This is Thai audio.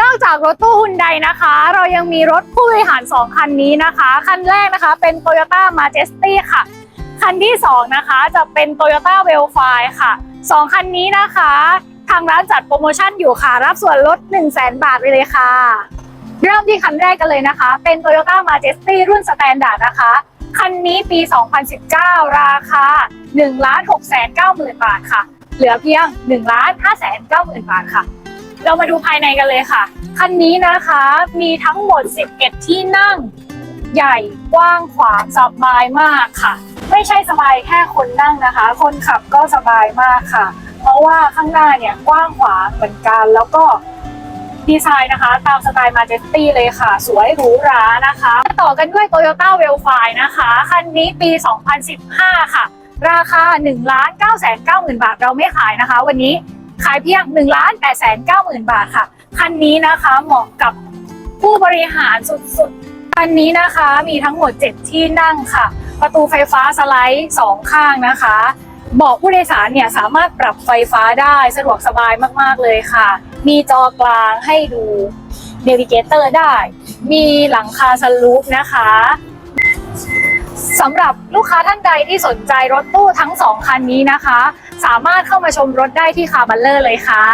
นอกจากรถตู้ฮุนไดนะคะ เรายังมีรถผู้บริหาร 2 คันนี้นะคะ คันแรกนะคะเป็น Toyota Majesty ค่ะ คันที่ 2 นะคะจะเป็น Toyota w e l f i ค่ะ 2 คันนี้นะคะ ทางร้านจัดโปรโมชั่นอยู่ค่ะ รับส่วนลด 1 0 0 0 0แบาทไปเลยค่ะ เริ่มที่คันแรกกันเลยนะคะ เป็น Toyota Majesty รุ่น Standard นะคะ คันนี้ปี 2019 ราคา1 6 9 0 0 0 0 บาทค่ะ เหลือเพียง1 5 9 0 0 0 0 บาทค่ะ เรามาดูภายในกันเลยค่ะ คันนี้นะคะมีทั้งหมด 11 ที่นั่ง ใหญ่กว้างขวางสบายมากค่ะ ไม่ใช่สบายแค่คนนั่งนะคะ คนขับก็สบายมากค่ะ เพราะว่าข้างหน้าเนี่ยกว้างขวางเหมือนกันแล้วก็ดีไซน์นะคะ ตามสไตล์มาเจสตี้เลยค่ะ สวยหรูหรานะคะ ต่อกันด้วย Toyota w e l f i นะคะ คันนี้ปี 2015 ค่ะ ราคา 1 9 9 0 0 0 0 บาทเราไม่ขายนะคะ วันนี้ ขายเพียง1 8 9 0 0 0 0บาทค่ะ คันนี้นะคะเหมาะกับผู้บริหารสุดๆ คันนี้นะคะมีทั้งหมด 7 ที่นั่งค่ะ ประตูไฟฟ้าสไลด์ 2 ข้างนะคะเบาะผู้โดยสารเนี่ยสามารถปรับไฟฟ้าได้สะดวกสบายมากๆเลยค่ะ มีจอกลางให้ดูเนวิเกเตอร์ได้ มีหลังคาสลูปนะคะ สำหรับลูกค้าท่านใดที่สนใจรถตู้ทั้งสองคันนี้นะคะ สามารถเข้ามาชมรถได้ที่คาร์บัลเลอร์เลยค่ะ